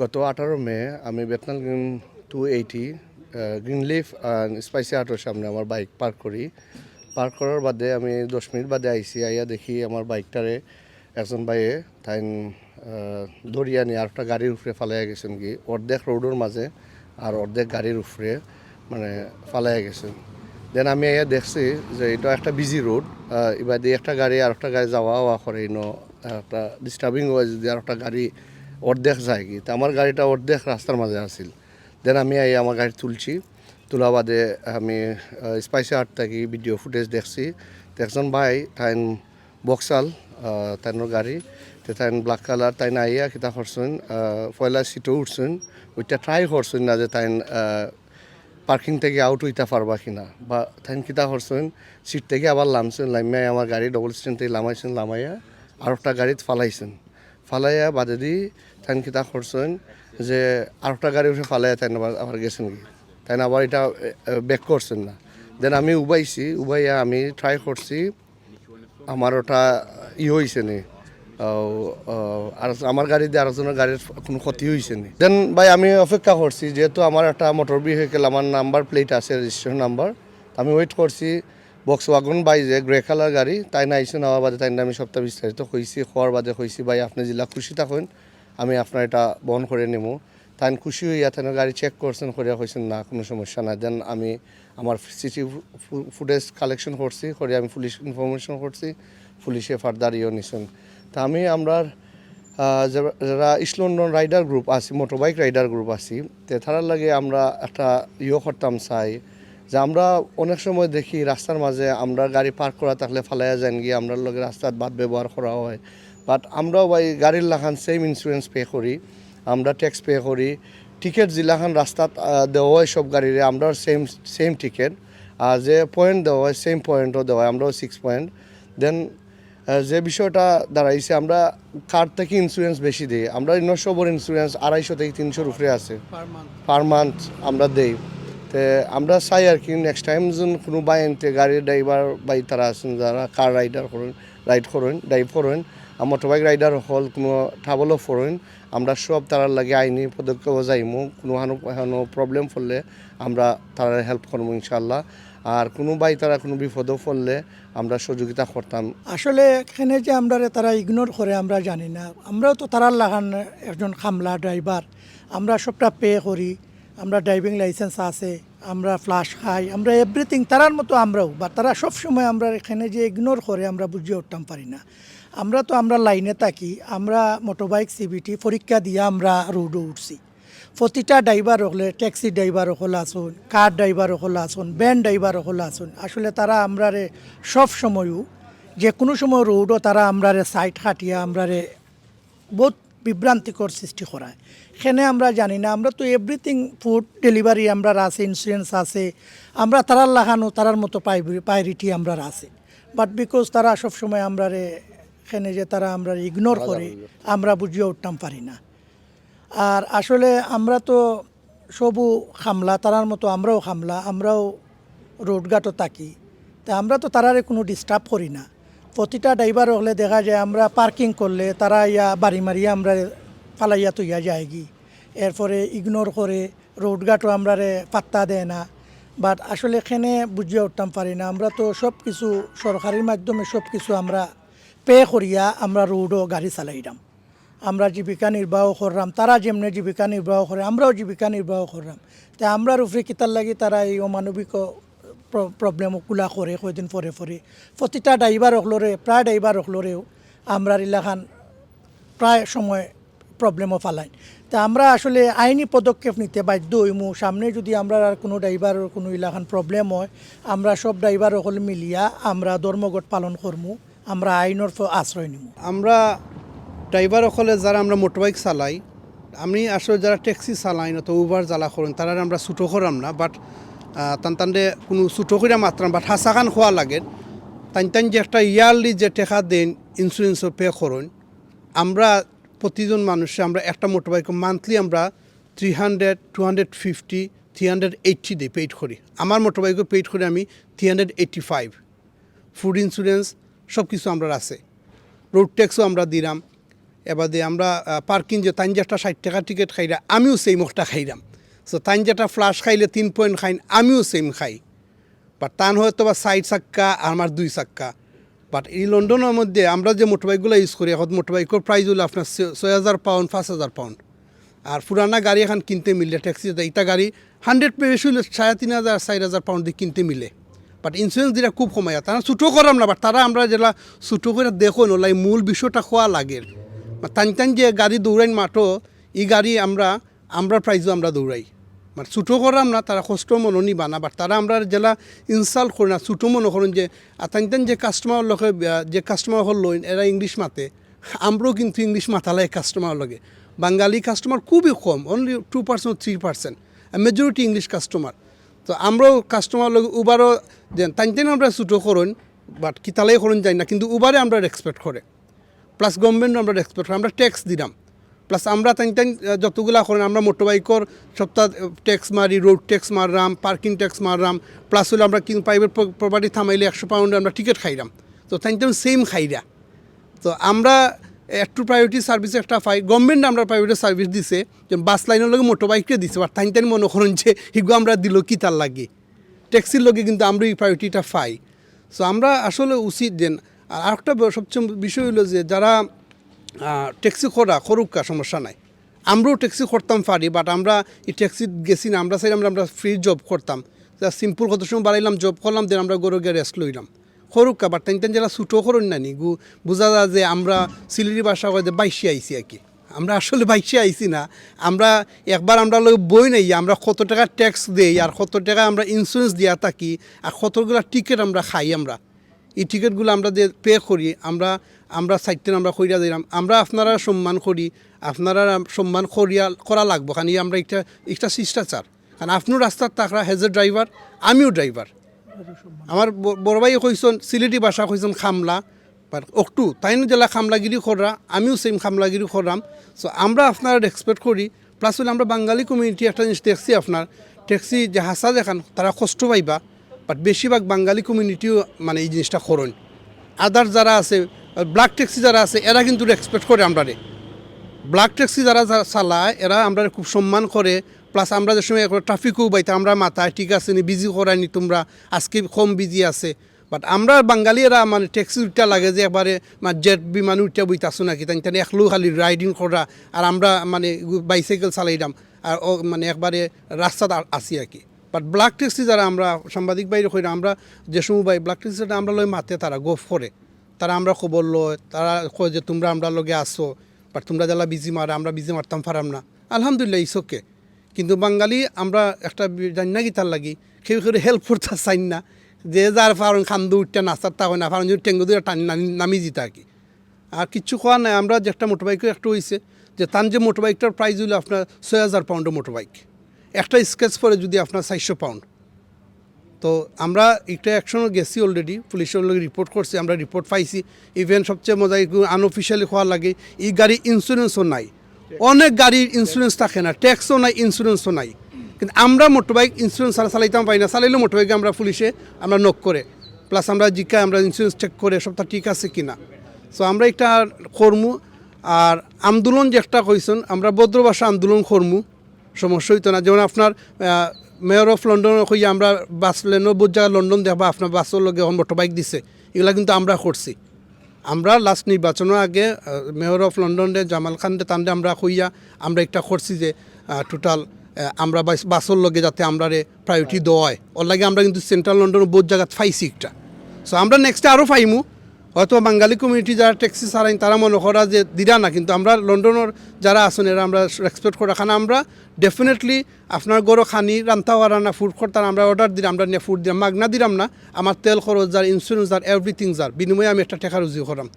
গত আঠারো মে আমি Bethnal Green two eighty Green Leaf Spicy আর্টের সামনে আমার বাইক পার্ক করি। পার্ক করার বাদে আমি দশ মিনিট বাদে আইসি আইয়া দেখি আমার বাইকটারে একজন বাইয়ে তাই দরিয়া নিয়ে আরেকটা গাড়ির উপরে ফালাইয়া গেছেন কি, অর্ধেক রোডের মাঝে আর অর্ধেক গাড়ির উপরে মানে ফালাইয়া গেছেন। দেন আমি এয়া দেখছি যে এটা একটা বিজি রোড এবার দিয়ে একটা গাড়ি আর একটা গাড়ি যাওয়া আওয়া করে ইনো একটা ডিস্টার্বিং হয় যদি আর একটা গাড়ি অর্ধেক যায় কি। তা আমার গাড়িটা অর্ধেক রাস্তার মাঝে আছিল। দেন আমি এই আমার গাড়ি তুলছি। তোলা বাদে আমি স্পাইসি আর্ট থাকি ভিডিও ফুটেজ দেখছি। একজন ভাই, তাইন বক্সাল তাইনোর গাড়ি। তো তাইন ব্ল্যাক কালার তাইন আইয়া কিতা করছেন পয়লা সিটও উঠছেন। ওইটা ট্রাই করছেন না যে তাইন পার্কিং থেকে আউট হইতে পারবা কিনা। বা তাইন কিতা করছেন সিট থেকে আবার লামছেন লামিয়াই আমার গাড়ি ডবল স্ট্যান্ড থেকে লামাইছেন, লামাইয়া আর একটা গাড়িত ফালাইছেন। ফালাইয়া বাদে দি তাইন কিতা করছেন যে আর একটা গাড়ি উঠে ফালাইয়া তাইন আবার আবার গেছেন কি? তাই আবার এটা ব্যাক করছেন না। দেন আমি উবাইছি, উবাইয়া আমি ট্রাই করছি, আমার ওটা ই হয়েছে নি। আর আমার গাড়ি দিয়ে আরেকজনের গাড়ির কোনো ক্ষতি হয়েছে নি। দেন ভাই আমি অপেক্ষা করছি, যেহেতু আমার একটা মোটর ভেহিকেল আমার নাম্বার প্লেট আছে রেজিস্ট্রেশন নাম্বার আমি ওয়েট করছি। বক্স ওয়াগন বাই যে গ্রে কালার গাড়ি, তাই না আইসে নেওয়া বাদে তাই না আমি সপ্তাহ বিস্তারিত হয়েছি হওয়ার বাদে হয়েছি ভাই, আপনি জিলা খুশি থাকুন, আমি আপনার এটা বহন করে নেব তাই খুশি হইয়া তাই গাড়ি চেক করছেন করিয়া কইছেন না, কোনো সমস্যা নাই। দেন আমি আমার সিসি ফুটেজ কালেকশন করছি করে আমি পুলিশ ইনফরমেশন করছি পুলিশে ফার্দার ইয়ে নিছেন তা আমি আমরা যারা- ইস্ট রাইডার গ্রুপ আছি মোটর বাইক রাইডার গ্রুপ আছি তে তারার লাগে আমরা একটা ইয়ে করতাম চাই যে আমরা অনেক সময় দেখি রাস্তার মাঝে আমরা গাড়ি পার্ক করা থাকলে ফালাইয়া যান গিয়ে আমরা লগে রাস্তার বাদ ব্যবহার করা হয়। বাট আমরাও ভাই গাড়ির লাখান সেম ইন্স্যুরেন্স পে করি আমরা ট্যাক্স পে করি। টিকিট জিলাখান রাস্তাত দেওয়া হয় সব গাড়িরে আমরাও সেম সেম টিকিট আর যে পয়েন্ট দেওয়া হয় সেম পয়েন্টও দেওয়া হয় আমরাও সিক্স পয়েন্ট দেন যে বিষয়টা দাঁড়াইছে আমরা কার থেকে ইন্স্যুরেন্স বেশি দিই। আমরা নশোবর ইন্স্যুরেন্স আড়াইশো থেকে তিনশোর উপরে আছে। পার মান্থ আমরা দেই। তে আমরা চাই আর কি নেক্সট টাইম যেন কোনো বাই আনতে গাড়ির ড্রাইভার বাই তারা আছেন যারা কার রাইডার করেন রাইড করেন ড্রাইভ করেন মোটরবাইক রাইডার হল কোনো ট্রাভেলও করেন, আমরা সব তারার লাগে আইনি পদক্ষেপ যাইমু, কোনো হানো হানো প্রবলেম পড়লে আমরা তারা হেল্প করব ইনশাল্লাহ আর কোনো বাই তারা কোনো বিপদও পড়লে আমরা সহযোগিতা করতাম। আসলে এখানে যে আমরা তারা ইগনোর করে আমরা জানি না, আমরাও তো তারার লাগান একজন খামলা ড্রাইভার আমরা সবটা পে করি। আমরা ড্রাইভিং লাইসেন্স আছে, আমরা ফ্লাশ খাই, আমরা এভরিথিং তারার মতো আমরাও, বা তারা সব সময় আমরা এখানে যে ইগনোর করে আমরা বুঝিয়ে উঠতাম পারি না। আমরা তো আমরা লাইনে থাকি, আমরা মোটরবাইক সিবিটি পরীক্ষা দিয়ে আমরা রোডও উঠছি। প্রতিটা ড্রাইভার হলে ট্যাক্সি ড্রাইভার হল আসুন কার ড্রাইভার হল আসুন ভ্যান ড্রাইভার হল আসুন, আসলে তারা আমরারে সব সময়ও যে কোনো সময় রোডও তারা আমরারে সাইড খাটিয়া আমরারে বহুত বিভ্রান্তিকর সৃষ্টি করায়। সেখানে আমরা জানি না আমরা তো এভরিথিং ফুড ডেলিভারি আমরা আছে ইন্স্যুরেন্স আছে আমরা তারার লাগানো তারার মতো পাই পাইরিটি আমরা আছে বাট বিকজ তারা সবসময় আমরারে এখানে যে তারা আমরা ইগনোর করে আমরা বুঝিয়ে উঠতাম পারি না। আর আসলে আমরা তো সবু খামলা তারার মতো আমরাও খামলা আমরাও রোডঘাটও থাকি। তা আমরা তো তারারে কোনো ডিস্টার্ব করি না। প্রতিটা ড্রাইভার হলে দেখা যায় আমরা পার্কিং করলে তারা ইয়া বাড়ি মারিয়া আমরা পালাইয়া তুইয়া যায় কি এরপরে ইগনোর করে রোড রোডঘাটও আমরা পাত্তা দেয় না। বাট আসলে এখানে বুঝিয়ে উঠতাম পারি না। আমরা তো সব কিছু সরকারের মাধ্যমে সব কিছু আমরা পে করিয়া আমরা রোডও গাড়ি চালাইলাম আমরা জীবিকা নির্বাহ করলাম তারা যেমনি জীবিকা নির্বাহ করে, আমরাও জীবিকা নির্বাহ করলাম তা আমরার উপরে কিতার লাগি তারা এই অমানবিক প্রবলেম কুলা করে কয়দিন পরে পরে প্রতিটা ড্রাইভার হলরে প্রায় ড্রাইভার হলরেও আমরার এলাকান প্রায় সময় প্রবলেমও ফালাই তা আমরা আসলে আইনি পদক্ষেপ নিতে বাধ্য হইমু সামনে যদি আমরা আর কোনো ড্রাইভারের কোনো এলাকান প্রবলেম হয়, আমরা সব ড্রাইভার হল মিলিয়া আমরা ধর্মঘট পালন করমু, আমরা আইনের আশ্রয় নিমু। আমরা ড্রাইভার সকলে যারা আমরা মোটরবাইক চালাই, আমি আসলে যারা ট্যাক্সি চালাই না তো উবার জ্বালা করেন তারা আমরা ছুটো করাম না বাট তান কোনো ছুটো করে মাত্রাম বাট হাসাখান খোয়া লাগে। তান তান যে একটা ইয়ারলি যে টেকা দেন ইন্স্যুরেন্সও পে করেন আমরা প্রতিজন মানুষে আমরা একটা মোটরবাইক মান্থলি আমরা three hundred two hundred fifty three hundred eighty দিয়ে পেইড করি। আমার মোটরবাইকও পেইড করি আমি three hundred eighty five food insurance সব কিছু আমরা আছে। রোড ট্যাক্সও আমরা দিলাম। এবার দিয়ে আমরা পার্কিং যে তাইন একটা ষাট টাকা টিকিট খাইরা, আমিও সেই মুখটা খাইরাম। সো তাইন যেটা ফ্লাশ খাইলে তিন পয়েন্ট খাইন, আমিও সেম খাই। বাট তান হয়তো বা সাইড চাক্কা আর আমার দুই চাক্কা। বাট এই লন্ডনের মধ্যে আমরা যে মোটরবাইকগুলো ইউজ করি, এখন মোটরবাইকের প্রাইস হলো আপনার ছয় হাজার পাউন্ড পাঁচ হাজার পাউন্ড আর পুরানা গাড়ি এখন কিনতে মিলে ট্যাক্সি ইটা গাড়ি হান্ড্রেড বেশি হলে সাড়ে তিন হাজার, চার হাজার পাউন্ড দিয়ে কিনতে মিলে। বাট ইন্স্যুরেন্স দিলে খুব কমায়, তারা ছুটো করাম না বাট তারা আমরা যেটা ছুটো করে দেখো নলাই মূল বিষয়টা খোয়া লাগে। টান টান যে গাড়ি দৌড়াইন মাঠো, এই গাড়ি আমরা আমরা প্রাইজও আমরা দৌড়াই। মানে ছুটো করাম না, তারা কষ্ট মনো নিবা না, বাট তারা আমরা জেলা ইনসাল্ট করি না, ছুটো মনে করেন যে আতান যে কাস্টমার লোকে যে কাস্টমার হল এরা ইংলিশ মাতে, আমরাও কিন্তু ইংলিশ মাতালাই কাস্টমার লগে। বাঙালি কাস্টমার খুবই কম only two percent three percent majority English customer তো আমরাও কাস্টমার লগে উবারও যে টাইম টাইম আমরা ছুটো করুন বাট কিতালাই করুন যাই না, কিন্তু উবারে আমরা এক্সপেক্ট করে প্লাস গভর্নমেন্ট আমরা এক্সপেক্ট করি আমরা ট্যাক্স দিলাম প্লাস আমরা তাই তাই যতগুলা করেন, আমরা মোটরবাইকর সপ্তাহ ট্যাক্স মারি রোড ট্যাক্স মারলাম পার্কিং ট্যাক্স মারলাম প্লাস হলে আমরা কিন্তু প্রাইভেট প্রপার্টি থামাইলে একশো পাউন্ডে আমরা টিকিট খাইলাম তো তাই তাই সেম খাইরা। তো আমরা একটু প্রায়োরিটি সার্ভিস একটা পাই গভর্নমেন্ট আমরা প্রাইভেট সার্ভিস দিছে, যে বাস লাইনের লগে মোটর বাইককে দিছে আর তাই তাই মনে করেন যে হিগু আমরা দিল কি তার লাগে। ট্যাক্সির লগে কিন্তু আমরা এই প্রায়োরিটিটা পাই। সো আমরা আসলে উচিত দেন, আর ব- সবচেয়ে বিষয় হলো যে যারা ট্যাক্সি করা করুকা সমস্যা নাই। আমরাও ট্যাক্সি করতাম পারি বাট আমরা এই ট্যাক্সি গেছি না, আমরা চাই আমরা ফ্রি জব করতাম সিম্পল কত সময় বাড়াইলাম জব করলাম দেন আমরা গরু গিয়ে রেস্ট লইলাম। সৰুকা বাট তেন যারা ছুটো করুন না নি, গু, বোঝা যায় যে আমরা সিলেটি বাসা যে বাইশে আইছি আর কি। আমরা আসলে বাইশে আইছি না, আমরা একবার আমরা লোক বই নেই, আমরা কত টাকা ট্যাক্স দেই, আর কত টাকা আমরা ইন্স্যুরেন্স দিয়া থাকি, আর কতগুলো টিকিট আমরা খাই আমরা। এই টিকিটগুলো আমরা যে পে করি, আমরা আমরা সাইডটেন আমরা কইরা দিলাম। আমরা আপনারা সম্মান করি, আপনারা সম্মান করিয়া করা লাগবো। কারণ আমরা একটা একটা শিষ্টাচার। কারণ আপনিও রাস্তার তাকরা হেজ এ ড্রাইভার আমিও ড্রাইভার আমার বড় ভাই কইসন, সিলেটি ভাষা কইসন খামলা অক্টু, তাই জেলা খামলাগিরি খররা, আমিও সেম খামলাগিরি খররাম। সো আমরা আপনার এক্সপেক্ট করি প্লাস হলে আমরা বাঙালি কমিউনিটি একটা জিনিস দেখছি আপনার ট্যাক্সি যে হাসা দেখান, তারা কষ্ট পাইবা বাট বেশিরভাগ বাঙালি কমিউনিটিও মানে এই জিনিসটা করুন। আদার যারা আছে ব্ল্যাক ট্যাক্সি যারা আছে, এরা কিন্তু এক্সপেক্ট করে আমরা ব্ল্যাক ট্যাক্সি যারা চালায়, এরা আমরা খুব সম্মান করে। প্লাস আমরা যে সময় ট্রাফিকও বাইতে, আমরা মাথায়, ঠিক আছে নি বিজি করায়নি তোমরা, আজকে কম বিজি আছে। বাট আমরা বাঙালিরা মানে ট্যাক্সি উঠতে লাগে যে একবারে মানে জেট বিমান উঠতে বইতে আসো নাকি, তাই একলো খালি রাইডিং করা, আর আমরা মানে বাইসাইকেল চালাইলাম, আর মানে একবারে রাস্তাতে আ- আসি আর কি। বাট ব্ল্যাক ট্যাক্সি যারা আমরা সাংবাদিক বাইরে করি আমরা যে সময় বাই ব্ল্যাক ট্যাক্সিটা আমরা লই মাতে তারা গোফ করে। তারা আমরা খবর লয় তারা কয় যে তোমরা আমরা লগে আসো বাট তোমরা যারা বিজি মারা, আমরা বিজি মারতাম পারাম না। আলহামদুলিল্লাহ ইস ওকে কিন্তু বাঙালি, আমরা একটা জানি না কি তার লাগি, কেউ কেউ হেল্প করতে চাই না, যে যার ফারণ খান্দু উঠতে নাস্তার তা হয় না ফারণ যদি টেঙ্গু দিয়ে টানি নামি- আর কি। আর কিচ্ছু খোয়া নাই, আমরা যে একটা মোটরবাইকও একটা হয়েছে যে তার যে মোটরবাইকটার প্রাইস হলো আপনার ছয় হাজার পাউন্ডের মোটরবাইক একটা স্কেচ পরে যদি আপনার চারশো পাউন্ড তো আমরা একটা অ্যাকশনও গেছি অলরেডি পুলিশের লগে রিপোর্ট করছি, আমরা রিপোর্ট পাইছি। ইভেন সবচেয়ে মজা আনঅফিসিয়ালি হওয়ার লাগে এই গাড়ি ইন্স্যুরেন্সও নাই। অনেক গাড়ির ইন্স্যুরেন্স থাকে না ট্যাক্সও নাই ইন্স্যুরেন্সও নাই। কিন্তু আমরা মোটরবাইক ইন্স্যুরেন্স ছাড়া চালাইতাম, পাই না, চালাইলেও মোটরবাইকে আমরা পুলিশে আমরা নক করে। প্লাস আমরা জিজ্ঞা আমরা ইন্স্যুরেন্স চেক করে, সবটা ঠিক আছে কিনা সো আমরা একটা কর্মু, আর আন্দোলন যে একটা কইছেন, আমরা ভদ্র আন্দোলন কর্মু, সমস্যা হইতো না। যেমন আপনার মেয়র অফ লন্ডন কইয়া আমরা বাস লেনও বহুত জায়গায় লন্ডন দেখবা, আপনার বাসের লগে মোটর বাইক দিছে। এগুলা কিন্তু আমরা করছি। আমরা লাস্ট নির্বাচনের আগে মেয়র অফ লন্ডনে জামাল খানরে তান্ডে আমরা কইয়া আমরা একটা করছি যে টোটাল আমরা বাস- বাসের লগে যাতে আমরা রে প্রায়োরিটি দেওয়ায় ওর লাগে আমরা কিন্তু সেন্ট্রাল লন্ডনের বহুত জায়গায় পাইছি একটা। সো আমরা নেক্সটে আরও পাইমু। হয়তো বাঙালি কমিউনিটি যারা ট্যাক্সি চালাইন তারা মনে করা যে দিরা না, কিন্তু আমরা লন্ডনের যারা আছেন, এরা আমরা এক্সপেক্ট করা। খানা আমরা ডেফিনেটলি আপনার গরো খানি, রান্তা হওয়ার না ফুড করতাম আমরা অর্ডার দিলাম, আমরা নিয়ে ফুড দিলাম, মাগনা দিলাম না। আমার তেল খরচ, যার ইন্স্যুরেন্স যার এভরিথিং যার। বিনিময়ে আমি একটা টেকা রুজি করাম।